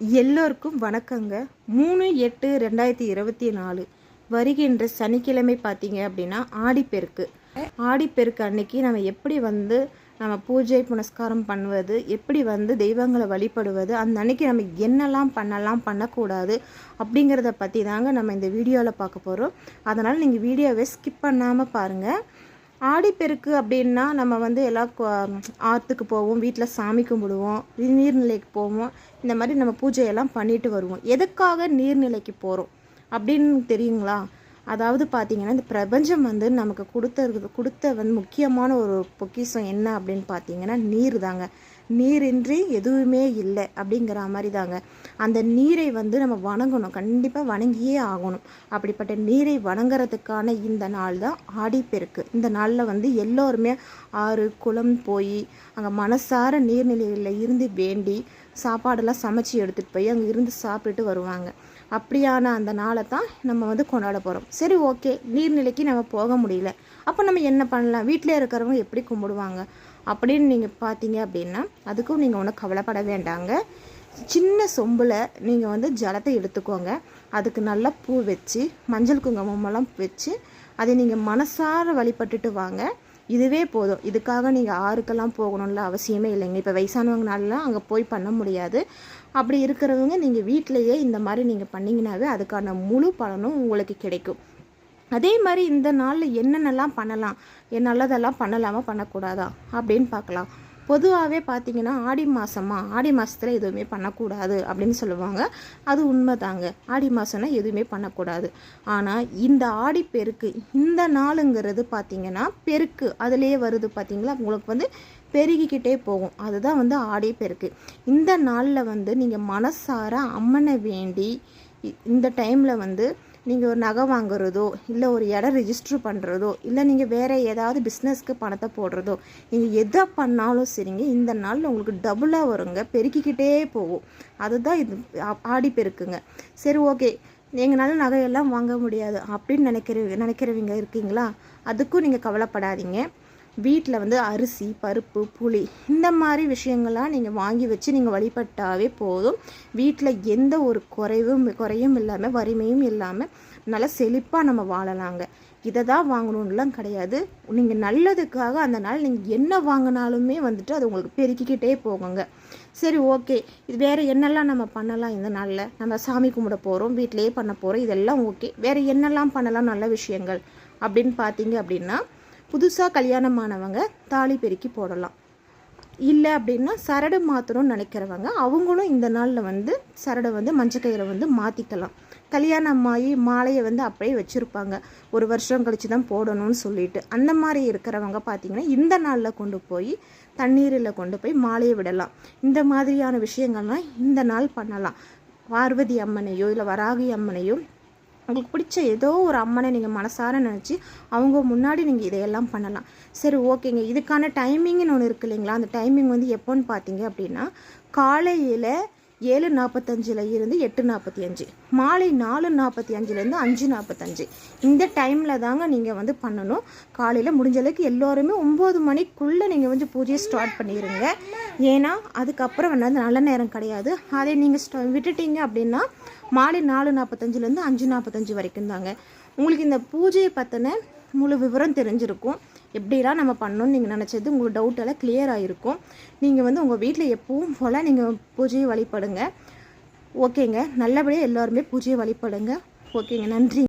எல்லோருக்கும் வணக்கங்க. மூணு எட்டு ரெண்டாயிரத்தி இருபத்தி நாலு வருகின்ற சனிக்கிழமை பார்த்தீங்க அப்படின்னா ஆடிப்பெருக்கு. ஆடிப்பெருக்கு அன்னைக்கு நம்ம எப்படி வந்து நம்ம பூஜை புனஸ்காரம் பண்ணுவது எப்படி வந்து தெய்வங்களை வழிபடுவது அந்த அன்னைக்கு நம்ம என்னெல்லாம் பண்ணலாம் பண்ணக்கூடாது அப்படிங்கிறத பற்றி தாங்க நம்ம இந்த வீடியோவில் பார்க்க போகிறோம் அதனால் நீங்கள் வீடியோவை ஸ்கிப் பண்ணாமல் பாருங்கள் ஆடிப்பெருக்கு அப்படின்னா நம்ம வந்து எல்லாம் ஆற்றுக்கு போவோம் வீட்டில் சாமி கும்பிடுவோம் நீர்நிலைக்கு போவோம் இந்த மாதிரி நம்ம பூஜையெல்லாம் பண்ணிட்டு வருவோம். எதுக்காக நீர்நிலைக்கு போகிறோம் அப்படின்னு தெரியுங்களா? அதாவது பார்த்தீங்கன்னா இந்த பிரபஞ்சம் வந்து நமக்கு கொடுத்தது கொடுத்த வந்து முக்கியமான ஒரு பொக்கிஷம் என்ன அப்படின்னு பார்த்தீங்கன்னா நீர் தாங்க நீரின்றி எதுவுமே இல்லை அப்படிங்கிற மாதிரி தாங்க அந்த நீரை வந்து நம்ம வணங்கணும். கண்டிப்பாக வணங்கியே ஆகணும். அப்படிப்பட்ட நீரை வணங்குறதுக்கான இந்த நாள் தான் ஆடிப்பெருக்கு இந்த நாளில் வந்து எல்லோருமே ஆறு குளம் போய் அங்கே மனசார நீர்நிலைகளில் இருந்து வேண்டி சாப்பாடெல்லாம் சமைச்சு எடுத்துகிட்டு போய் அங்கே இருந்து சாப்பிட்டுட்டு வருவாங்க. அப்படியான அந்த நாளை தான் நம்ம வந்து கொண்டாட போகிறோம் சரி ஓகே. நீர்நிலைக்கு நம்ம போக முடியல. அப்போ நம்ம என்ன பண்ணலாம்? வீட்டில் இருக்கிறவங்க எப்படி கும்பிடுவாங்க? அப்படின்னு நீங்கள் பார்த்தீங்க அப்படின்னா அதுக்கும் நீங்கள் ஒன்றும் கவலைப்பட வேண்டாங்க. சின்ன சொம்பில் நீங்கள் வந்து ஜலத்தை எடுத்துக்கோங்க. அதுக்கு நல்லா பூ வச்சு மஞ்சள் குங்குமமெல்லாம் வச்சு அதை நீங்கள் மனசார வழிபட்டுட்டு வாங்க. இதுவே போதும். இதுக்காக நீங்கள் ஆறுக்கெல்லாம் போகணும்ல அவசியமே இல்லைங்க. இப்போ வயசானவங்கனாலலாம் அங்கே போய் பண்ண முடியாது. அப்படி இருக்கிறவங்க நீங்கள் வீட்டிலையே இந்த மாதிரி நீங்கள் பண்ணிங்கனாவே அதுக்கான முழு பலனும் உங்களுக்கு கிடைக்கும். அதே மாதிரி இந்த நாளில் என்னென்னலாம் பண்ணலாம்? நல்லதெல்லாம் பண்ணலாமா? பண்ணக்கூடாதா? அப்படின்னு பார்க்கலாம். பொதுவாகவே பார்த்திங்கன்னா ஆடி மாதமா ஆடி மாதத்தில் எதுவுமே பண்ணக்கூடாது அப்படின்னு சொல்லுவாங்க. அது உண்மை தாங்க ஆடி மாதம்னா எதுவுமே பண்ணக்கூடாது. ஆனால் இந்த ஆடி பெருக்கு இந்த நாளுங்கிறது பார்த்திங்கன்னா பெருக்கு அதுலேயே வருது பார்த்திங்களா உங்களுக்கு வந்து பெருகிக்கிட்டே போகும். அதுதான் வந்து ஆடி பெருக்கு. இந்த நாளில் வந்து நீங்கள் மனசார அம்மனை வேண்டி இந்த டைமில் வந்து நீங்கள் ஒரு நகை வாங்குறதோ இல்லை ஒரு இடம் ரிஜிஸ்டர் பண்ணுறதோ இல்லை நீங்கள் வேறு ஏதாவது பிஸ்னஸ்க்கு பணத்தை போடுறதோ நீங்கள் எதை பண்ணாலும் சரிங்க. இந்த நாளில் உங்களுக்கு டபுளாக வருங்க. பெருக்கிக்கிட்டே போகும். அதுதான் இது. ஆடி பெருக்குங்க. சரி ஓகே எங்களால் நகையெல்லாம் வாங்க முடியாது அப்படின்னு நினைக்கிற நினைக்கிறவங்க இருக்கீங்களா? அதுக்கும் நீங்கள் கவலைப்படாதீங்க. வீட்டில் வந்து அரிசி பருப்பு புளி இந்த மாதிரி விஷயங்கள்லாம் நீங்கள் வாங்கி வச்சு நீங்கள் வழிபட்டாவே போதும். வீட்டில் எந்த ஒரு குறைவும் குறையும் இல்லாமல் வறுமையும் இல்லாமல் நல்லா செழிப்பாக நம்ம வாழலாங்க. இதை தான் வாங்கணும்லாம் கிடையாது. நீங்கள் நல்லதுக்காக அந்த நாள் நீங்கள் என்ன வாங்கினாலுமே வந்துட்டு அது உங்களுக்கு பெருக்கிக்கிட்டே போகுங்க. சரி ஓகே. இது வேறு என்னெல்லாம் நம்ம பண்ணலாம் இந்த நாளில்? நம்ம சாமி கும்பிட போகிறோம் வீட்டிலேயே பண்ண போகிறோம் இதெல்லாம் ஓகே. வேறு என்னெல்லாம் பண்ணலாம் நல்ல விஷயங்கள் அப்படின்னு பார்த்தீங்க அப்படின்னா புதுசாக கல்யாணமானவங்க தாலி பெருக்கி போடலாம். இல்லை அப்படின்னா சரடு மாற்றணும்னு நினைக்கிறவங்க அவங்களும் இந்த நாளில் வந்து சரடை வந்து மஞ்சக்கயிறை வந்து மாற்றிக்கலாம் கல்யாணம் ஆகி மாலையை வந்து அப்படியே வச்சுருப்பாங்க. ஒரு வருஷம் கழிச்சு தான் போடணும்னு சொல்லிட்டு. அந்த மாதிரி இருக்கிறவங்க பார்த்திங்கன்னா இந்த நாளில் கொண்டு போய் தண்ணீரில் கொண்டு போய் மாலையை விடலாம். இந்த மாதிரியான விஷயங்கள்லாம் இந்த நாள் பண்ணலாம். பார்வதி அம்மனையோ இல்லை வராகி அம்மனையோ உங்களுக்கு பிடிச்ச ஏதோ ஒரு அம்மனை நீங்கள் மனசார நினச்சி அவங்க முன்னாடி நீங்கள் இதையெல்லாம் பண்ணலாம். சரி ஓகேங்க. இதுக்கான டைமிங்னு ஒன்று இருக்கு இல்லைங்களா? அந்த டைமிங் வந்து எப்போன்னு பார்த்தீங்க அப்படின்னா காலையில் ஏழு நாற்பத்தஞ்சில் இருந்து எட்டு நாற்பத்தி அஞ்சு. மாலை நாலு நாற்பத்தி அஞ்சுலேருந்து அஞ்சு நாற்பத்தஞ்சு இந்த டைமில் தாங்க நீங்கள் வந்து பண்ணணும். காலையில் முடிஞ்சளவுக்கு எல்லோருமே ஒம்பது மணிக்குள்ளே நீங்கள் வந்து பூஜையை ஸ்டார்ட் பண்ணிடுங்க ஏன்னா அதுக்கப்புறம் வந்து நல்ல நேரம் கிடையாது. அதை நீங்கள் ஸ்ட விட்டுட்டீங்க அப்படின்னா மாலை நாலு நாற்பத்தஞ்சிலேருந்து அஞ்சு நாற்பத்தஞ்சு வரைக்கும் தாங்க. உங்களுக்கு இந்த பூஜையை பற்றின முழு விவரம் தெரிஞ்சிருக்கும். எப்படிலாம் நம்ம பண்ணணும்னு நீங்கள் நினச்சது உங்களுக்கு டவுட் எல்லாம் கிளியர் ஆகிருக்கும் நீங்கள் வந்து உங்கள் வீட்டில் எப்பவும் போல் நீங்கள் பூஜையை வழிபடுங்க. ஓகேங்க நல்லபடியாக எல்லாருமே பூஜையை வழிபடுங்க. ஓகேங்க நன்றி.